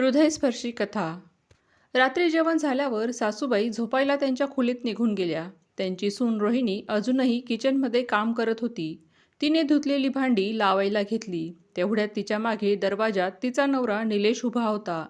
हृदयस्पर्शी कथा. रात्री जेवण झाल्यावर सासूबाई झोपायला त्यांच्या खोलीत निघून गेल्या. त्यांची सून रोहिणी अजूनही किचनमध्ये काम करत होती. तिने धुतलेली भांडी लावायला घेतली. तेवढ्यात तिच्यामागे दरवाजात तिचा नवरा निलेश उभा होता.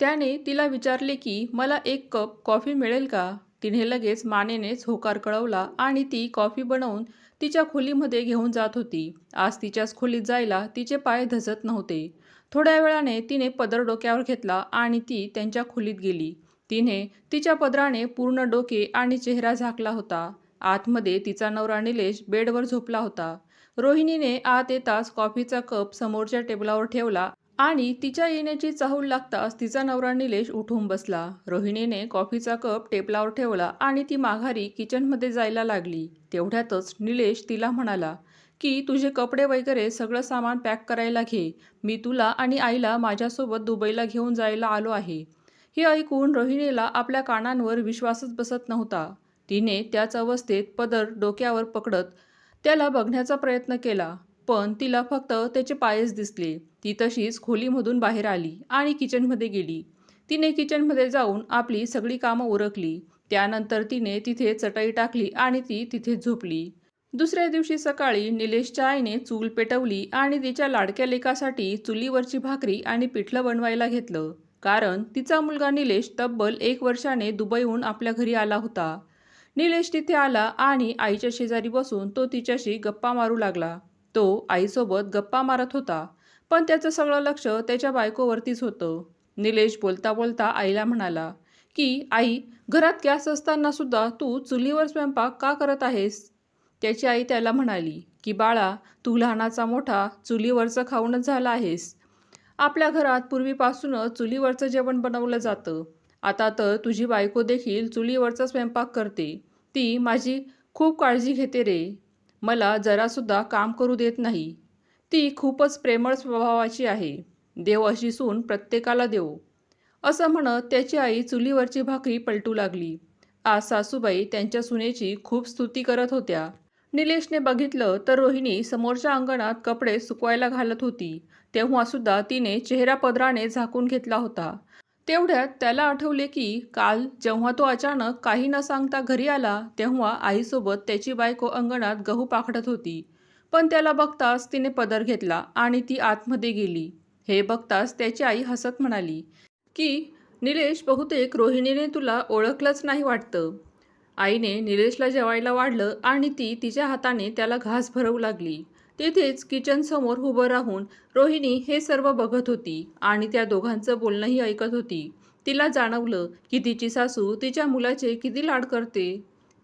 त्याने तिला विचारले की मला एक कप कॉफी मिळेल का? तिने लगेच मानेनेच होकार कळवला आणि ती कॉफी बनवून तिच्या खोलीमध्ये घेऊन जात होती. आज तिच्याच खोलीत जायला तिचे पाय धजत नव्हते. थोड्या वेळाने तिने पदर डोक्यावर घेतला आणि ती त्यांच्या खोलीत गेली. तिने तिच्या पदराने पूर्ण डोके आणि चेहरा झाकला होता. आतमध्ये तिचा नवरा निलेश बेडवर झोपला होता. रोहिणीने आत येताच कॉफीचा कप समोरच्या टेबलावर ठेवला आणि तिच्या येण्याची चाहूल लागताच तिचा नवरा निलेश उठून बसला. रोहिणीने कॉफीचा कप टेबलावर ठेवला आणि ती माघारी किचनमध्ये जायला लागली. तेवढ्यातच निलेश तिला म्हणाला की तुझे कपडे वगैरे सगळं सामान पॅक करायला घे. मी तुला आणि आईला माझ्यासोबत दुबईला घेऊन जायला आलो आहे. हे ऐकून रोहिणीला आपल्या कानांवर विश्वासच बसत नव्हता. तिने त्याच अवस्थेत पदर डोक्यावर पकडत त्याला बघण्याचा प्रयत्न केला. पण तिला फक्त त्याचे पायच दिसले. ती तशीच खोलीमधून बाहेर आली आणि किचनमध्ये गेली. तिने किचनमध्ये जाऊन आपली सगळी कामं उरकली त्यानंतर तिने तिथे चटई टाकली आणि ती तिथे झोपली. दुसऱ्या दिवशी सकाळी निलेशच्या आईने चूल पेटवली आणि तिच्या लाडक्या लेकासाठी चुलीवरची भाकरी आणि पिठलं बनवायला घेतलं. कारण तिचा मुलगा निलेश तब्बल एक वर्षाने दुबईहून आपल्या घरी आला होता. निलेश तिथे आला आणि आईच्या शेजारी बसून तो तिच्याशी गप्पा मारू लागला. तो आईसोबत गप्पा मारत होता पण त्याचं सगळं लक्ष त्याच्या बायकोवरतीच होतं. निलेश बोलता बोलता आईला म्हणाला की आई घरात गॅस असताना सुद्धा तू चुलीवर स्वयंपाक का करत आहेस? त्याची आई त्याला म्हणाली की बाळा तू लहानाचा मोठा चुलीवरचं खाऊनच झाला आहेस. आपल्या घरात पूर्वीपासूनच चुलीवरचं जेवण बनवलं जातं. आता तर तुझी बायको देखील चुलीवरचा स्वयंपाक करते. ती माझी खूप काळजी घेते रे. मला जरासुद्धा काम करू देत नाही. ती खूपच प्रेमळ स्वभावाची आहे. देव अशी सून प्रत्येकाला देव. असं म्हणत त्याची आई चुलीवरची भाकरी पलटू लागली. आज सासूबाई त्यांच्या सुनेची खूप स्तुती करत होत्या. निलेशने बघितलं तर रोहिणी समोरच्या अंगणात कपडे सुकवायला घालत होती. तेव्हा सुद्धा तिने चेहरा पदराने झाकून घेतला होता. तेवढ्यात त्याला आठवले की काल जेव्हा तो अचानक काही न सांगता घरी आला तेव्हा आईसोबत त्याची बायको अंगणात गहू पाखडत होती. पण त्याला बघताच तिने पदर घेतला आणि ती आतमध्ये गेली. हे बघताच त्याची आई हसत म्हणाली की निलेश बहुतेक रोहिणीने तुला ओळखलंच नाही वाटतं. आईने निलेशला जेवायला वाढलं आणि ती तिच्या हाताने त्याला घास भरवू लागली. तेथेच किचनसमोर उभं राहून रोहिणी हे सर्व बघत होती आणि त्या दोघांचं बोलणंही ऐकत होती. तिला जाणवलं की तिची सासू तिच्या मुलाचे किती लाड करते.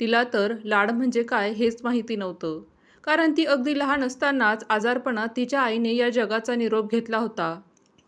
तिला तर लाड म्हणजे काय हेच माहिती नव्हतं. कारण ती अगदी लहान असतानाच आजारपणात तिच्या आईने या जगाचा निरोप घेतला होता.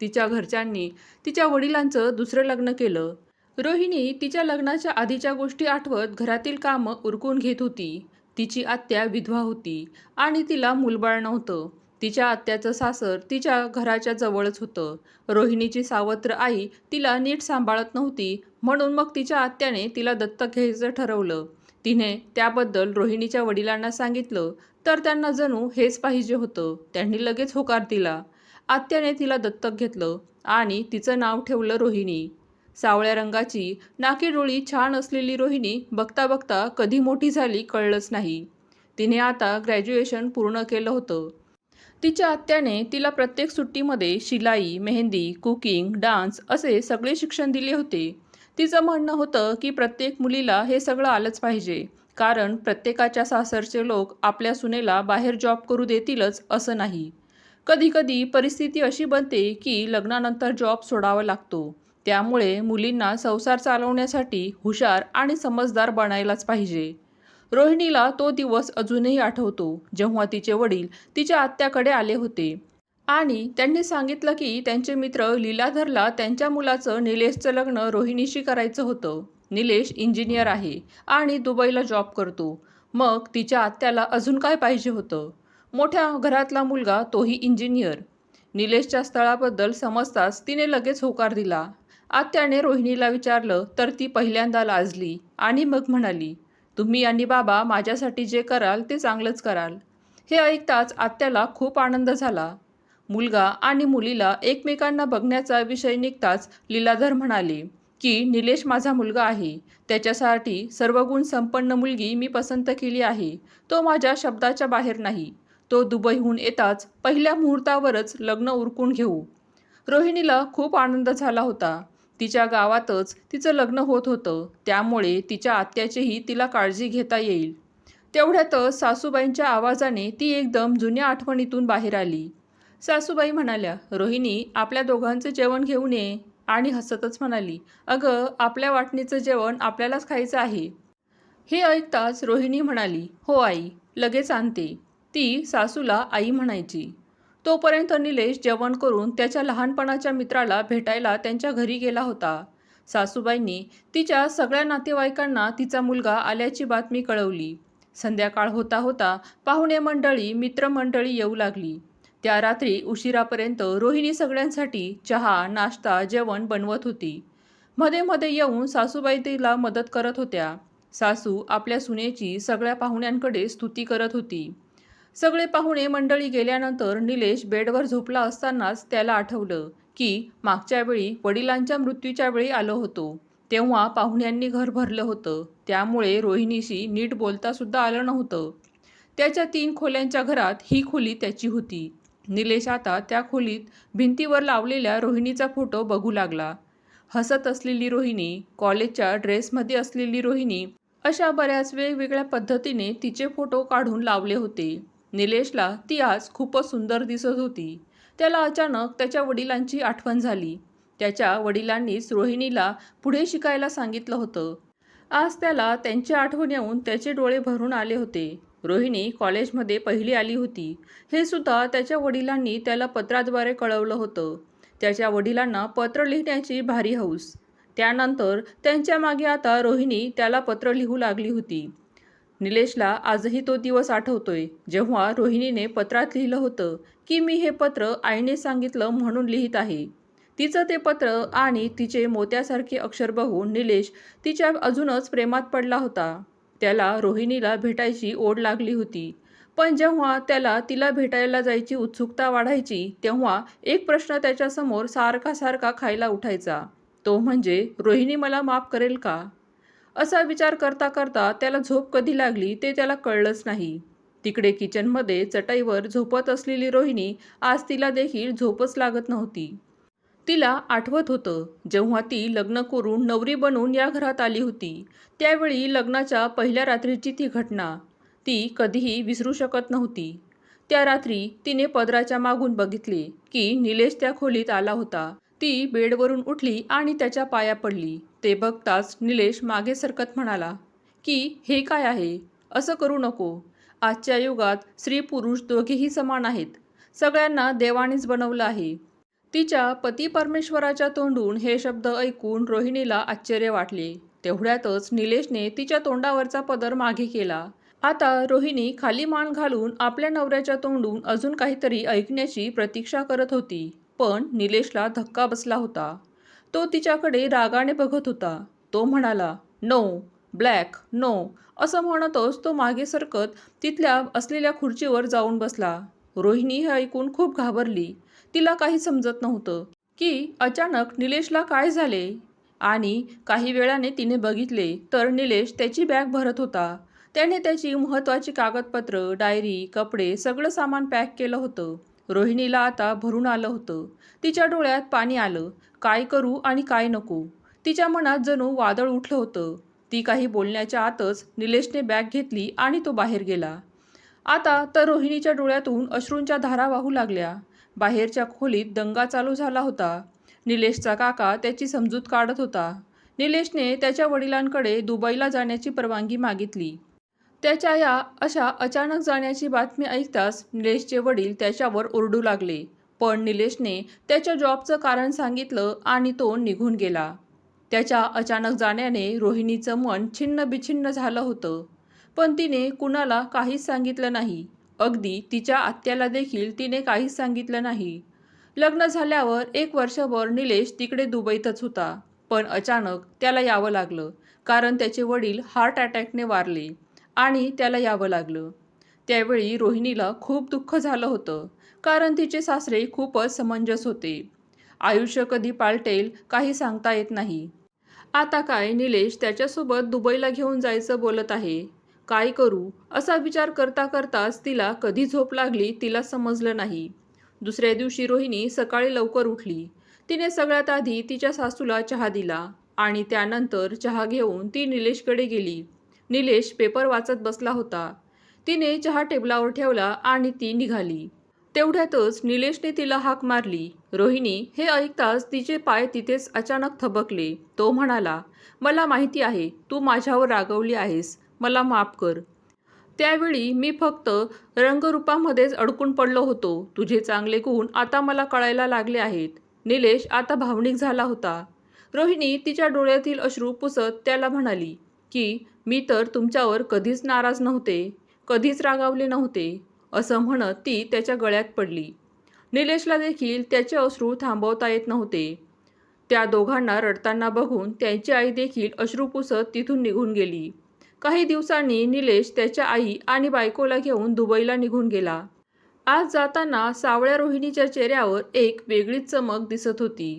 तिच्या घरच्यांनी तिच्या वडिलांचं दुसरं लग्न केलं. रोहिणी तिच्या लग्नाच्या आधीच्या गोष्टी आठवत घरातील कामं उरकून घेत होती. तिची आत्या विधवा होती आणि तिला मुलबाळ नव्हतं. तिच्या आत्याचं सासर तिच्या घराच्या जवळच होतं. रोहिणीची सावत्र आई तिला नीट सांभाळत नव्हती म्हणून मग तिच्या आत्याने तिला दत्तक घ्यायचं ठरवलं. तिने त्याबद्दल रोहिणीच्या वडिलांना सांगितलं तर त्यांना जणू हेच पाहिजे होतं. त्यांनी लगेच होकार दिला. आत्याने तिला दत्तक घेतलं आणि तिचं नाव ठेवलं रोहिणी. सावळ्या रंगाची नाकी डोळी छान असलेली रोहिणी बघता बघता कधी मोठी झाली कळलंच नाही. तिने आता ग्रॅज्युएशन पूर्ण केलं होतं. तिच्या आत्याने तिला प्रत्येक सुट्टीमध्ये शिलाई मेहंदी कुकिंग डान्स असे सगळे शिक्षण दिले होते. तिचं म्हणणं होतं की प्रत्येक मुलीला हे सगळं आलंच पाहिजे कारण प्रत्येकाच्या सासरचे लोक आपल्या सुनेला बाहेर जॉब करू देतीलच असं नाही. कधीकधी परिस्थिती अशी बनते की लग्नानंतर जॉब सोडावा लागतो. त्यामुळे मुलींना संसार चालवण्यासाठी हुशार आणि समजदार बनायलाच पाहिजे. रोहिणीला तो दिवस अजूनही आठवतो जेव्हा तिचे वडील तिच्या आत्याकडे आले होते. आणि त्यांनी सांगितलं की त्यांचे मित्र लीलाधरला त्यांच्या मुलाचं निलेशचं लग्न रोहिणीशी करायचं होतं. निलेश इंजिनियर आहे आणि दुबईला जॉब करतो. मग तिच्या आत्याला अजून काय पाहिजे होतं? मोठ्या घरातला मुलगा तोही इंजिनियर. निलेशच्या स्थळाबद्दल समजताच तिने लगेच होकार दिला. आत्याने रोहिणीला विचारलं तर ती पहिल्यांदा लाजली? आणि मग म्हणाली तुम्ही आणि बाबा माझ्यासाठी जे कराल ते चांगलंच कराल. हे ऐकताच आत्याला खूप आनंद झाला. मुलगा आणि मुलीला एकमेकांना बघण्याचा विषय निघताच लीलाधर म्हणाले की निलेश माझा मुलगा आहे. त्याच्यासाठी सर्व गुण संपन्न मुलगी मी पसंत केली आहे. तो माझ्या शब्दाच्या बाहेर नाही. तो दुबईहून येताच पहिल्या मुहूर्तावरच लग्न उरकून घेऊ. रोहिणीला खूप आनंद झाला होता. तिच्या गावातच तिचं लग्न होत होतं. त्यामुळे तिच्या आत्याचीही तिला काळजी घेता येईल. तेवढ्यातच सासूबाईंच्या आवाजाने ती एकदम जुन्या आठवणीतून बाहेर आली. सासूबाई म्हणाल्या रोहिणी आपल्या दोघांचं जेवण घेऊन ये. आणि हसतच म्हणाली अगं आपल्या वाटणीचं जेवण आपल्यालाच खायचं आहे. हे ऐकताच रोहिणी म्हणाली हो आई लगेच आणते. ती सासूला आई म्हणायची. तोपर्यंत निलेश जेवण करून त्याच्या लहानपणाच्या मित्राला भेटायला त्यांच्या घरी गेला होता. सासूबाईंनी तिच्या सगळ्या नातेवाईकांना तिचा मुलगा आल्याची बातमी कळवली. संध्याकाळ होता होता पाहुणे मंडळी मित्रमंडळी येऊ लागली. त्या रात्री उशिरापर्यंत रोहिणी सगळ्यांसाठी चहा नाश्ता जेवण बनवत होती. मध्ये मध्ये येऊन सासूबाई तिला मदत करत होत्या. सासू आपल्या सुनेची सगळ्या पाहुण्यांकडे स्तुती करत होती. सगळे पाहुणे मंडळी गेल्यानंतर निलेश बेडवर झोपला असतानाच त्याला आठवलं की मागच्या वेळी वडिलांच्या मृत्यूच्या वेळी आलो होतो. तेव्हा पाहुण्यांनी घर भरलं होतं. त्यामुळे रोहिणीशी नीट बोलतासुद्धा आलं नव्हतं. त्याच्या तीन खोल्यांच्या घरात ही खोली त्याची होती. निलेश आता त्या खोलीत भिंतीवर लावलेल्या रोहिणीचा फोटो बघू लागला. हसत असलेली रोहिणी कॉलेजच्या ड्रेसमध्ये असलेली रोहिणी अशा बऱ्याच वेगवेगळ्या पद्धतीने तिचे फोटो काढून लावले होते. निलेशला ती आज खूपच सुंदर दिसत होती. त्याला अचानक त्याच्या वडिलांची आठवण झाली. त्याच्या वडिलांनीच रोहिणीला पुढे शिकायला सांगितलं होतं. आज त्याला त्यांची आठवण येऊन त्याचे डोळे भरून आले होते. रोहिणी कॉलेजमध्ये पहिली आली होती. हे सुद्धा त्याच्या वडिलांनी त्याला पत्राद्वारे कळवलं होतं. त्याच्या वडिलांना पत्र लिहिण्याची भारी हौस. त्यानंतर त्यांच्या मागे आता रोहिणी त्याला पत्र लिहू लागली होती. निलेशला आजही तो दिवस आठवतोय. जेव्हा रोहिणीने पत्रात लिहिलं होतं की मी हे पत्र आईने सांगितलं म्हणून लिहित आहे. तिचं ते पत्र आणि तिचे मोत्यासारखे अक्षर बघून निलेश तिच्या अजूनच प्रेमात पडला होता. त्याला रोहिणीला भेटायची ओढ लागली होती. पण जेव्हा त्याला तिला भेटायला जायची उत्सुकता वाढायची तेव्हा एक प्रश्न त्याच्यासमोर सारखा सारखा खायला उठायचा. तो म्हणजे रोहिणी मला माफ करेल का? असा विचार करता करता त्याला झोप कधी लागली ते त्याला कळलंच नाही. तिकडे किचनमध्ये चटाईवर झोपत असलेली रोहिणी आज तिला देखील झोपच लागत नव्हती. तिला आठवत होतं जेव्हा ती लग्न करून नवरी बनून या घरात आली होती त्यावेळी लग्नाच्या पहिल्या रात्रीची ती घटना. ती कधीही विसरू शकत नव्हती. त्या रात्री तिने पदराच्या मागून बघितले की निलेश त्या खोलीत आला होता. ती बेडवरून उठली आणि त्याच्या पाया पडली. ते बघताच निलेश मागे सरकत म्हणाला की हे काय आहे? असं करू नको. आजच्या युगात स्त्री पुरुष दोघेही समान आहेत. सगळ्यांना देवानेच बनवलं आहे. तिच्या पती परमेश्वराच्या तोंडून हे शब्द ऐकून रोहिणीला आश्चर्य वाटले. तेवढ्यातच निलेशने तिच्या तोंडावरचा पदर मागे केला. आता रोहिणी खाली मान घालून आपल्या नवऱ्याच्या तोंडून अजून काहीतरी ऐकण्याची प्रतीक्षा करत होती पण निलेशला धक्का बसला होता. तो तिच्याकडे रागाने बघत होता. तो म्हणाला नो ब्लॅक नो असं म्हणतच तो मागे सरकत तिथल्या असलेल्या खुर्चीवर जाऊन बसला. रोहिणी हे ऐकून खूप घाबरली. तिला काही समजत नव्हतं की अचानक निलेशला काय झाले. आणि काही वेळाने तिने बघितले तर निलेश त्याची बॅग भरत होता. त्याने त्याची महत्त्वाची कागदपत्र डायरी कपडे सगळं सामान पॅक केलं होतं. रोहिणीला आता भरून आलं होतं. तिच्या डोळ्यात पाणी आलं. काय करू आणि काय नको. तिच्या मनात जणू वादळ उठलं होतं. ती काही बोलण्याच्या आतच निलेशने बॅग घेतली आणि तो बाहेर गेला. आता तर रोहिणीच्या डोळ्यातून अश्रूंच्या धारा वाहू लागल्या. बाहेरच्या खोलीत दंगा चालू झाला होता. निलेशचा काका त्याची समजूत काढत होता. निलेशने त्याच्या वडिलांकडे दुबईला जाण्याची परवानगी मागितली. त्याच्या या अशा अचानक जाण्याची बातमी ऐकताच निलेशचे वडील त्याच्यावर ओरडू लागले. पण निलेशने त्याच्या जॉबचं कारण सांगितलं आणि तो निघून गेला. त्याच्या अचानक जाण्याने रोहिणीचं मन छिन्न बिछिन्न झालं होतं. पण तिने कुणाला काहीच सांगितलं नाही. अगदी तिच्या आत्याला देखील तिने काहीच सांगितलं नाही. लग्न झाल्यावर एक वर्षभर निलेश तिकडे दुबईतच होता. पण अचानक त्याला यावं लागलं. कारण त्याचे वडील हार्ट अटॅकने वारले आणि त्याला यावं लागलं. त्यावेळी रोहिणीला खूप दुःख झालं होतं कारण तिचे सासरे खूपच समंजस होते. आयुष्य कधी पालटेल काही सांगता येत नाही. आता काय निलेश त्याच्यासोबत दुबईला घेऊन जायचं बोलत आहे. काय करू? असा विचार करता करताच तिला कधी झोप लागली तिला समजलं नाही. दुसऱ्या दिवशी रोहिणी सकाळी लवकर उठली. तिने सगळ्यात आधी तिच्या सासूला चहा दिला आणि त्यानंतर चहा घेऊन ती निलेशकडे गेली. निलेश पेपर वाचत बसला होता. तिने चहा टेबलावर ठेवला आणि ती निघाली. तेवढ्यातच निलेशने तिला हाक मारली. रोहिणी हे ऐकताच तिचे पाय तिथेच अचानक थबकले. तो म्हणाला मला माहिती आहे तू माझ्यावर रागवली आहेस. मला माफ कर. त्यावेळी मी फक्त रंगरूपामध्येच अडकून पडलो होतो. तुझे चांगले गुण आता मला कळायला लागले आहेत. निलेश आता भावनिक झाला होता. रोहिणी तिच्या डोळ्यातील अश्रू पुसत त्याला म्हणाली की मी तर तुमच्यावर कधीच नाराज नव्हते. कधीच रागावले नव्हते असं म्हणत ती त्याच्या गळ्यात पडली. निलेशला देखील त्याचे अश्रू थांबवता येत नव्हते. त्या दोघांना रडताना बघून त्यांची आई देखील अश्रू पुसत तिथून निघून गेली. काही दिवसांनी निलेश त्याच्या आई आणि बायकोला घेऊन दुबईला निघून गेला. आज जाताना सावळ्या रोहिणीच्या चेहऱ्यावर एक वेगळीच चमक दिसत होती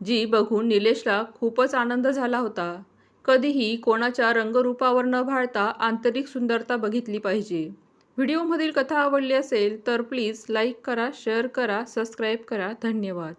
जी बघून निलेशला खूपच आनंद झाला होता. कधीही कोणाच्या रंगरूपावर न भाळता आंतरिक सुंदरता बघितली पाहिजे. व्हिडिओमधील कथा आवडली असेल तर प्लीज लाईक करा शेअर करा सबस्क्राईब करा. धन्यवाद.